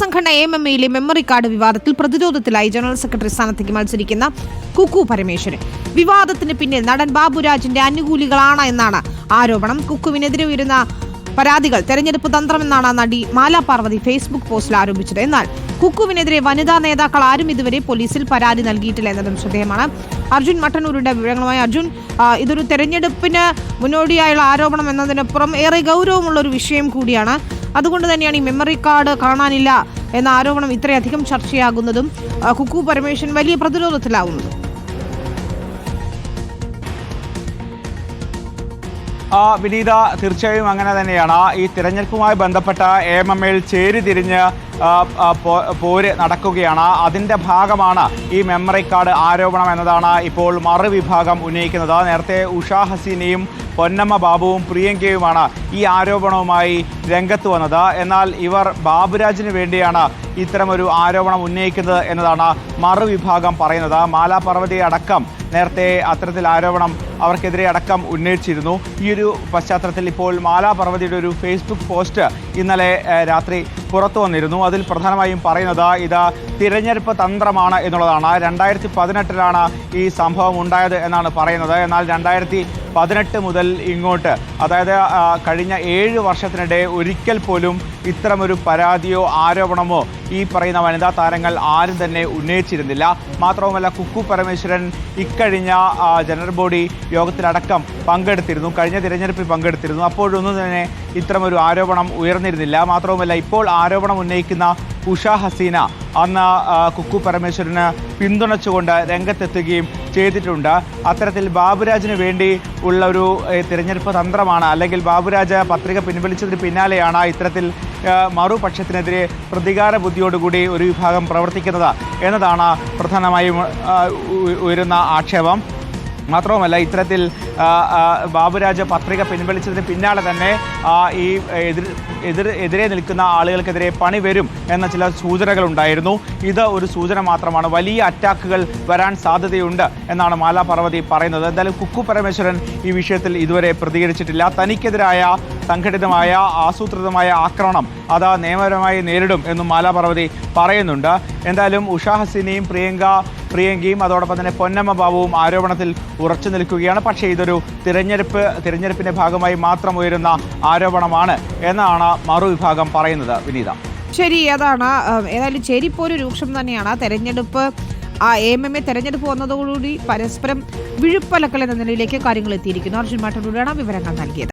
സംഘടന M M എയിലെ memory card വിവാദത്തിൽ പ്രതിരോധത്തിലായി ജനറൽ സെക്രട്ടറി സ്ഥാനത്തേക്ക് മത്സരിക്കുന്ന കുക്കു പരമേശ്വരൻ. വിവാദത്തിന് പിന്നിൽ നടൻ ബാബുരാജിന്റെ അനുകൂലികളാണ് എന്നാണ് ആരോപണം. കുക്കുവിനെതിരെ ഉയരുന്ന പരാതികൾ തെരഞ്ഞെടുപ്പ് തന്ത്രമെന്നാണ് നടി മാലാ പാർവതി ഫേസ്ബുക്ക് പോസ്റ്റിൽ ആരോപിച്ചത്. എന്നാൽ കുക്കുവിനെതിരെ വനിതാ നേതാക്കൾ ആരും ഇതുവരെ പോലീസിൽ പരാതി നൽകിയിട്ടില്ല എന്നതും ശ്രദ്ധേയമാണ്. അർജുൻ മട്ടന്നൂരിന്റെ വിവരങ്ങളുമായി അർജുൻ ഇതൊരു തെരഞ്ഞെടുപ്പിന് മുന്നോടിയായുള്ള ആരോപണം എന്നതിനപ്പുറം ഏറെ ഗൗരവമുള്ള ഒരു വിഷയം കൂടിയാണ്. അതുകൊണ്ട് തന്നെയാണ് ഈ മെമ്മറി കാർഡ് കാണാനില്ല എന്ന ആരോപണം ഇത്രയധികം ചർച്ചയാകുന്നതും കുക്കു പരമേശ്വരൻ വലിയ പ്രതിരോധത്തിലാവുന്നതും. വിനീത തീർച്ചയായും അങ്ങനെ തന്നെയാണ്. ഈ തിരഞ്ഞെടുപ്പുമായി ബന്ധപ്പെട്ട എം എം എൽ ചേരി തിരിഞ്ഞ് പോര് നടക്കുകയാണ്. അതിന്റെ ഭാഗമാണ് ഈ മെമ്മറി കാർഡ് ആരോപണം എന്നതാണ് ഇപ്പോൾ മറുവിഭാഗം ഉന്നയിക്കുന്നത്. നേരത്തെ ഉഷാ ഹസീനയും പൊന്നമ്മ ബാബുവും പ്രിയങ്കയുമാണ് ഈ ആരോപണവുമായി രംഗത്ത് വന്നത്. എന്നാൽ ഇവർ ബാബുരാജിന് വേണ്ടിയാണ് ഇത്തരമൊരു ആരോപണം ഉന്നയിക്കുന്നത് എന്നതാണ് മറുവിഭാഗം പറയുന്നത്. മാലാ അടക്കം നേരത്തെ അത്തരത്തിൽ ആരോപണം അവർക്കെതിരെ അടക്കം ഉന്നയിച്ചിരുന്നു. ഈ ഒരു പശ്ചാത്തലത്തിൽ ഇപ്പോൾ മാലാ പർവതിയുടെ ഒരു ഫേസ്ബുക്ക് പോസ്റ്റ് ഇന്നലെ രാത്രി പുറത്തു വന്നിരുന്നു. അതിൽ പ്രധാനമായും പറയുന്നത് ഇത് തിരഞ്ഞെടുപ്പ് തന്ത്രമാണ് എന്നുള്ളതാണ്. രണ്ടായിരത്തി പതിനെട്ടിലാണ് ഈ സംഭവം ഉണ്ടായത് എന്നാണ് പറയുന്നത്. എന്നാൽ രണ്ടായിരത്തി പതിനെട്ട് മുതൽ ഇങ്ങോട്ട് അതായത് കഴിഞ്ഞ ഏഴ് വർഷത്തിനിടെ ഒരിക്കൽ പോലും ഇത്തരമൊരു പരാതിയോ ആരോപണമോ ഈ പറയുന്ന വനിതാ താരങ്ങൾ ആരും തന്നെ ഉന്നയിച്ചിരുന്നില്ല. മാത്രവുമല്ല കുക്കു പരമേശ്വരൻ ഇക്കഴിഞ്ഞ ജനറൽ ബോഡി യോഗത്തിലടക്കം പങ്കെടുത്തിരുന്നു. കഴിഞ്ഞ തിരഞ്ഞെടുപ്പിൽ പങ്കെടുത്തിരുന്നു. അപ്പോഴൊന്നും തന്നെ ഇത്തരമൊരു ആരോപണം ഉയർന്നിരുന്നില്ല. മാത്രവുമല്ല ഇപ്പോൾ ആരോപണം ഉന്നയിക്കുന്ന ഉഷ ഹസീന അന്ന് കുക്കു പരമേശ്വരന് പിന്തുണച്ചുകൊണ്ട് രംഗത്തെത്തുകയും ചെയ്തിട്ടുണ്ട്. അത്തരത്തിൽ ബാബുരാജിന് വേണ്ടി ഉള്ള ഒരു തിരഞ്ഞെടുപ്പ് തന്ത്രമാണ് അല്ലെങ്കിൽ ബാബുരാജ് പത്രിക പിൻവലിച്ചതിന് പിന്നാലെയാണ് ഇത്തരത്തിൽ മറുപക്ഷത്തിനെതിരെ പ്രതികാര ബുദ്ധിയോടുകൂടി ഒരു വിഭാഗം പ്രവർത്തിക്കുന്നത് എന്നതാണ് പ്രധാനമായും ഉയരുന്ന ആക്ഷേപം. മാത്രവുമല്ല ഇത്തരത്തിൽ ബാബുരാജ് പത്രിക പിൻവലിച്ചതിന് പിന്നാലെ തന്നെ ഈ എതിർ എതിർ എതിരെ നിൽക്കുന്ന ആളുകൾക്കെതിരെ പണി വരും എന്ന ചില സൂചനകൾ ഉണ്ടായിരുന്നു ഇത് ഒരു സൂചന മാത്രമാണ്. വലിയ അറ്റാക്കുകൾ വരാൻ സാധ്യതയുണ്ട് എന്നാണ് മാലാ പാർവതി പറയുന്നത്. എന്തായാലും കുക്കു പരമേശ്വരൻ ഈ വിഷയത്തിൽ ഇതുവരെ പ്രതികരിച്ചിട്ടില്ല. തനിക്കെതിരായ സംഘടിതമായ ആസൂത്രിതമായ ആക്രമണം അത് നിയമപരമായി നേരിടും എന്നും മാലാ പാർവതി പറയുന്നുണ്ട്. എന്തായാലും ഉഷാ ഹസീനയും പ്രിയങ്ക പ്രിയങ്കയും അതോടൊപ്പം തന്നെ പൊന്നമ്മ ബാബുവും ആരോപണത്തിൽ ഉറച്ചു നിൽക്കുകയാണ്. പക്ഷേ ഇതൊരു തിരഞ്ഞെടുപ്പ് തിരഞ്ഞെടുപ്പിന്റെ ഭാഗമായി മാത്രം ഉയരുന്ന ആരോപണമാണ് എന്നാണ് മറുവിഭാഗം പറയുന്നത്. വിനീത. ശരി അതാണ്. ഏതായാലും ചേരിപ്പോര് രൂക്ഷം തന്നെയാണ്. തെരഞ്ഞെടുപ്പ് ആ എം എം എ തെരഞ്ഞെടുപ്പ് വന്നതോടുകൂടി പരസ്പരം വിഴുപ്പലക്കൽ എന്ന നിലയിലേക്ക് കാര്യങ്ങൾ എത്തിയിരിക്കുന്നു. അർജുൻ മാട്ടൂരാണ് വിവരങ്ങൾ നൽകിയത്.